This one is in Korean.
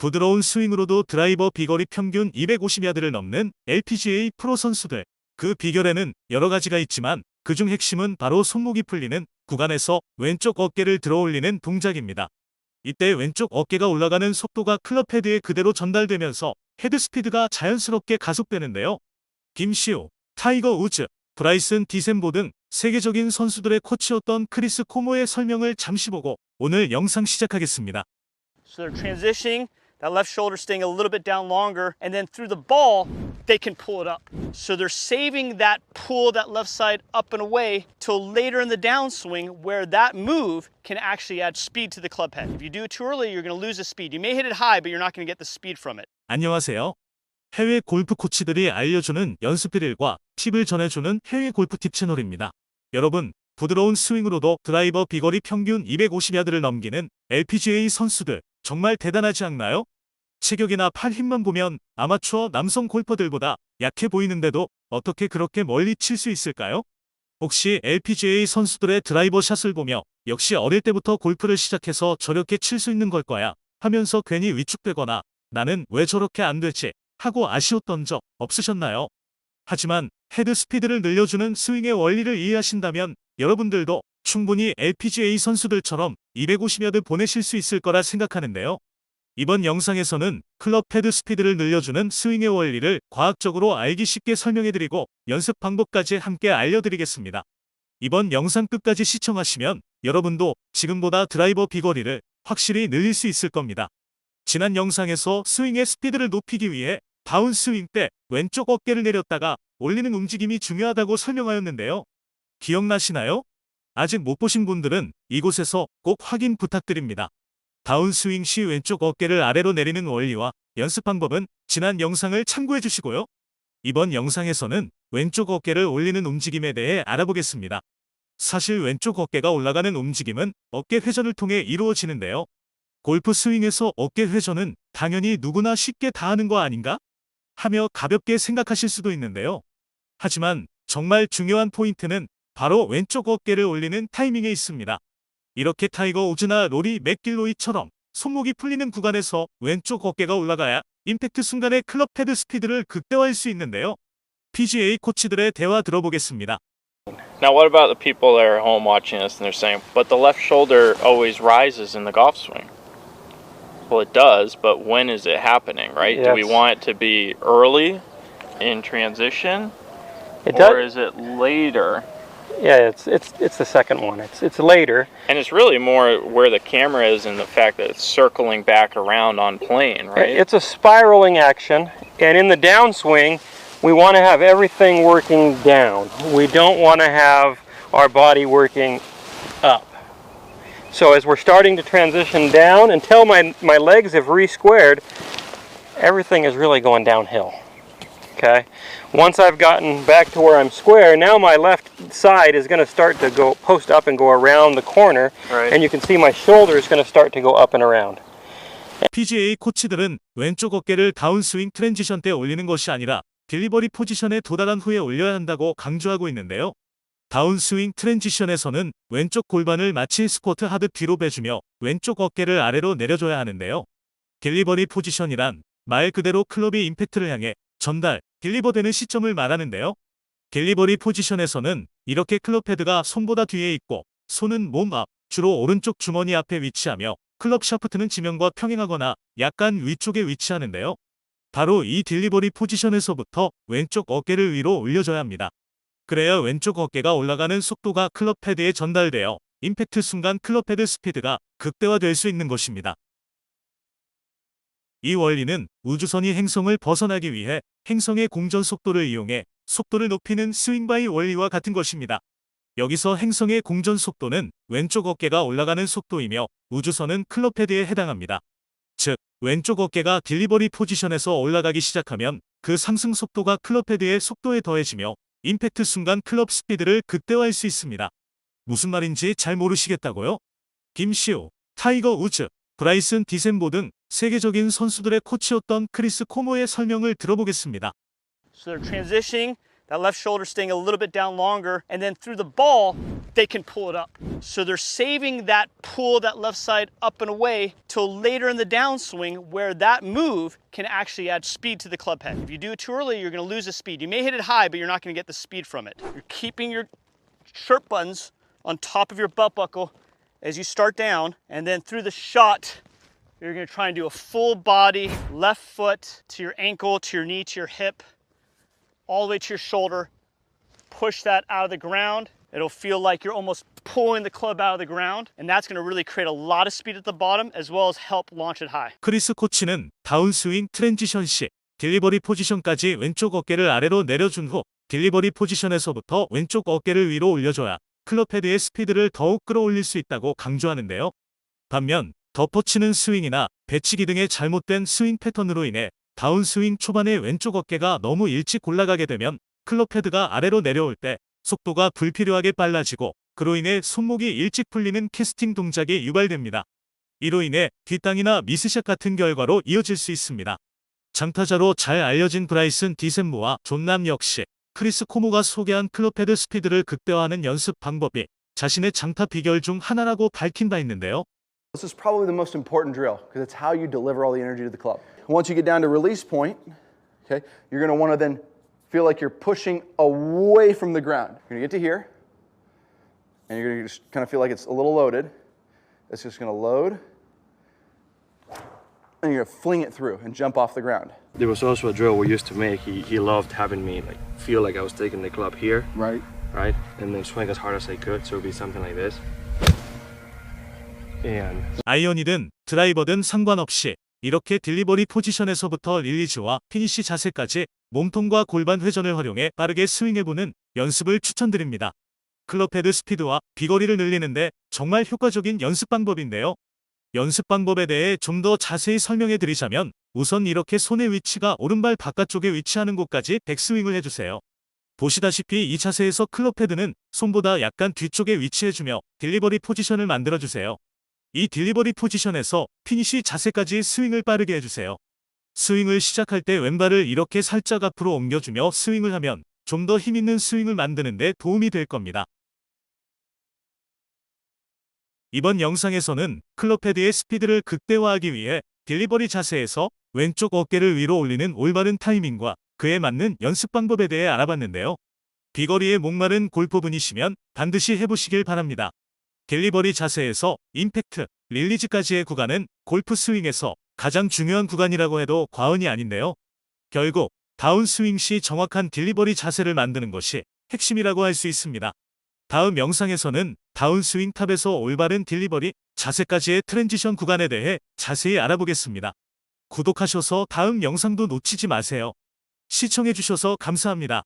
부드러운 스윙으로도 드라이버 비거리 평균 250야드를 넘는 LPGA 프로 선수들. 그 비결에는 여러 가지가 있지만 그중 핵심은 바로 손목이 풀리는 구간에서 왼쪽 어깨를 들어 올리는 동작입니다. 이때 왼쪽 어깨가 올라가는 속도가 클럽 헤드에 그대로 전달되면서 헤드 스피드가 자연스럽게 가속되는데요. 김시우, 타이거 우즈, 브라이슨 디셈보 등 세계적인 선수들의 코치였던 크리스 코모의 설명을 잠시 보고 오늘 영상 시작하겠습니다. So that left shoulder staying a little bit down longer, and then through the ball, they can pull it up. So they're saving that pull, that left side up and away till later in the downswing where that move can actually add speed to the club head. If you do it too early, you're going to lose the speed. You may hit it high, but you're not going to get the speed from it. 안녕하세요. 해외 골프 코치들이 알려주는 연습 드릴과 팁을 전해주는 해외 골프 팁 채널입니다. 여러분, 부드러운 스윙으로도 드라이버 비거리 평균 250야드를 넘기는 LPGA 선수들 정말 대단하지 않나요? 체격이나 팔 힘만 보면 아마추어 남성 골퍼들보다 약해 보이는데도 어떻게 그렇게 멀리 칠 수 있을까요? 혹시 LPGA 선수들의 드라이버 샷을 보며 역시 어릴 때부터 골프를 시작해서 저렇게 칠 수 있는 걸 거야 하면서 괜히 위축되거나 나는 왜 저렇게 안 되지 하고 아쉬웠던 적 없으셨나요? 하지만 헤드 스피드를 늘려주는 스윙의 원리를 이해하신다면 여러분들도 충분히 LPGA 선수들처럼 250야드 보내실 수 있을 거라 생각하는데요. 이번 영상에서는 클럽 헤드 스피드를 늘려주는 스윙의 원리를 과학적으로 알기 쉽게 설명해드리고 연습 방법까지 함께 알려드리겠습니다. 이번 영상 끝까지 시청하시면 여러분도 지금보다 드라이버 비거리를 확실히 늘릴 수 있을 겁니다. 지난 영상에서 스윙의 스피드를 높이기 위해 다운 스윙 때 왼쪽 어깨를 내렸다가 올리는 움직임이 중요하다고 설명하였는데요. 기억나시나요? 아직 못 보신 분들은 이곳에서 꼭 확인 부탁드립니다. 다운 스윙 시 왼쪽 어깨를 아래로 내리는 원리와 연습 방법은 지난 영상을 참고해 주시고요. 이번 영상에서는 왼쪽 어깨를 올리는 움직임에 대해 알아보겠습니다. 사실 왼쪽 어깨가 올라가는 움직임은 어깨 회전을 통해 이루어지는데요. 골프 스윙에서 어깨 회전은 당연히 누구나 쉽게 다 하는 거 아닌가? 하며 가볍게 생각하실 수도 있는데요. 하지만 정말 중요한 포인트는 바로 왼쪽 어깨를 올리는 타이밍에 있습니다. 이렇게 타이거 우즈나 로리 맥길로이처럼 손목이 풀리는 구간에서 왼쪽 어깨가 올라가야 임팩트 순간의 클럽 헤드 스피드를 극대화할 수 있는데요. PGA 코치들의 대화 들어보겠습니다. Now, what about the people that are at home watching this and they're saying, but the left shoulder always rises in the golf swing? Well, it does, but when is it happening, right? Do we Yes. want it to be early in transition, It or does. is it later? Yeah, it's it's it's the second one. It's it's later. And it's really more where the camera is and the fact that it's circling back around on plane, uh, right? It's a spiraling action, and in the downswing, we want to have everything working down. We don't want to have our body working up. So as we're starting to transition down, until my my legs have re-squared, everything is really going downhill. Okay. Once I've gotten back to where I'm square, now my left side is going to start to go post up and go around the corner, Right. and you can see my shoulder is going to start to go up and around. PGA 코치들은 왼쪽 어깨를 다운스윙 트랜지션 때 올리는 것이 아니라 딜리버리 포지션에 도달한 후에 올려야 한다고 강조하고 있는데요. 다운스윙 트랜지션에서는 왼쪽 골반을 마치 스쿼트 하듯 뒤로 빼주며 왼쪽 어깨를 아래로 내려줘야 하는데요. 딜리버리 포지션이란 말 그대로 클럽이 임팩트를 향해 전달, 딜리버되는 시점을 말하는데요. 딜리버리 포지션에서는 이렇게 클럽 헤드가 손보다 뒤에 있고 손은 몸 앞, 주로 오른쪽 주머니 앞에 위치하며 클럽 샤프트는 지면과 평행하거나 약간 위쪽에 위치하는데요. 바로 이 딜리버리 포지션에서부터 왼쪽 어깨를 위로 올려줘야 합니다. 그래야 왼쪽 어깨가 올라가는 속도가 클럽 헤드에 전달되어 임팩트 순간 클럽 헤드 스피드가 극대화될 수 있는 것입니다. 이 원리는 우주선이 행성을 벗어나기 위해 행성의 공전 속도를 이용해 속도를 높이는 스윙바이 원리와 같은 것입니다. 여기서 행성의 공전 속도는 왼쪽 어깨가 올라가는 속도이며 우주선은 클럽 헤드에 해당합니다. 즉, 왼쪽 어깨가 딜리버리 포지션에서 올라가기 시작하면 그 상승 속도가 클럽 헤드의 속도에 더해지며 임팩트 순간 클럽 스피드를 극대화할 수 있습니다. 무슨 말인지 잘 모르시겠다고요? 김시우, 타이거 우즈, 브라이슨 디셈보 등 세계적인 선수들의 코치였던 크리스 코모의 설명을 들어보겠습니다. So they're transitioning, that left shoulder staying a little bit down longer, and then through the ball, they can pull it up. So they're saving that pull that left side up and away till later in the downswing where that move can actually add speed to the club head. If you do it too early, you're going to lose the speed. You may hit it high, but you're not going to get the speed from it. You're keeping your shirt buttons on top of your belt buckle as you start down, and then through the shot, you're to try and do a full body left foot to your ankle, to your knee, to your hip, all the way to your shoulder. Push that out of the ground. It'll feel like you're almost pulling the club out of the ground, and that's going to really create a lot of speed at the bottom as well as help launch it high. 크리스 코치는 다운스윙 트랜지션 시 딜리버리 포지션까지 왼쪽 어깨를 아래로 내려준 후 딜리버리 포지션에서부터 왼쪽 어깨를 위로 올려줘야 클럽 헤드의 스피드를 더욱 끌어올릴 수 있다고 강조하는데요. 반면 덮어치는 스윙이나 배치기 등의 잘못된 스윙 패턴으로 인해 다운스윙 초반에 왼쪽 어깨가 너무 일찍 올라가게 되면 클럽 헤드가 아래로 내려올 때 속도가 불필요하게 빨라지고 그로 인해 손목이 일찍 풀리는 캐스팅 동작이 유발됩니다. 이로 인해 뒷땅이나 미스샷 같은 결과로 이어질 수 있습니다. 장타자로 잘 알려진 브라이슨 디셈모와 존남 역시 크리스 코모가 소개한 클럽헤드 스피드를 극대화하는 연습 방법이 자신의 장타 비결 중 하나라고 밝힌 바 있는데요. This is probably the most important drill because it's how you deliver all the energy to the club. Once you get down to release point, okay, you're going to want to then feel like you're pushing away from the ground. You're going to get to here, and you're going to just kind of feel like it's a little loaded. It's just going to load, and you're going to fling it through and jump off the ground. There was also a drill we used to make. He, he loved having me like feel like I was taking the club here, Right. right, and then swing as hard as I could. So it would be something like this. And 아이언이든 드라이버든 상관없이 이렇게 딜리버리 포지션에서부터 릴리즈와 피니시 자세까지 몸통과 골반 회전을 활용해 빠르게 스윙해보는 연습을 추천드립니다. 클럽헤드 스피드와 비거리를 늘리는데 정말 효과적인 연습 방법인데요. 연습 방법에 대해 좀 더 자세히 설명해 드리자면 우선 이렇게 손의 위치가 오른발 바깥쪽에 위치하는 곳까지 백스윙을 해주세요. 보시다시피 이 자세에서 클럽헤드는 손보다 약간 뒤쪽에 위치해주며 딜리버리 포지션을 만들어주세요. 이 딜리버리 포지션에서 피니시 자세까지 스윙을 빠르게 해주세요. 스윙을 시작할 때 왼발을 이렇게 살짝 앞으로 옮겨주며 스윙을 하면 좀 더 힘있는 스윙을 만드는 데 도움이 될 겁니다. 이번 영상에서는 클럽헤드의 스피드를 극대화하기 위해 딜리버리 자세에서 왼쪽 어깨를 위로 올리는 올바른 타이밍과 그에 맞는 연습 방법에 대해 알아봤는데요. 비거리에 목마른 골퍼분이시면 반드시 해보시길 바랍니다. 딜리버리 자세에서 임팩트, 릴리즈까지의 구간은 골프 스윙에서 가장 중요한 구간이라고 해도 과언이 아닌데요. 결국 다운스윙 시 정확한 딜리버리 자세를 만드는 것이 핵심이라고 할 수 있습니다. 다음 영상에서는 다운스윙 탑에서 올바른 딜리버리 자세까지의 트랜지션 구간에 대해 자세히 알아보겠습니다. 구독하셔서 다음 영상도 놓치지 마세요. 시청해주셔서 감사합니다.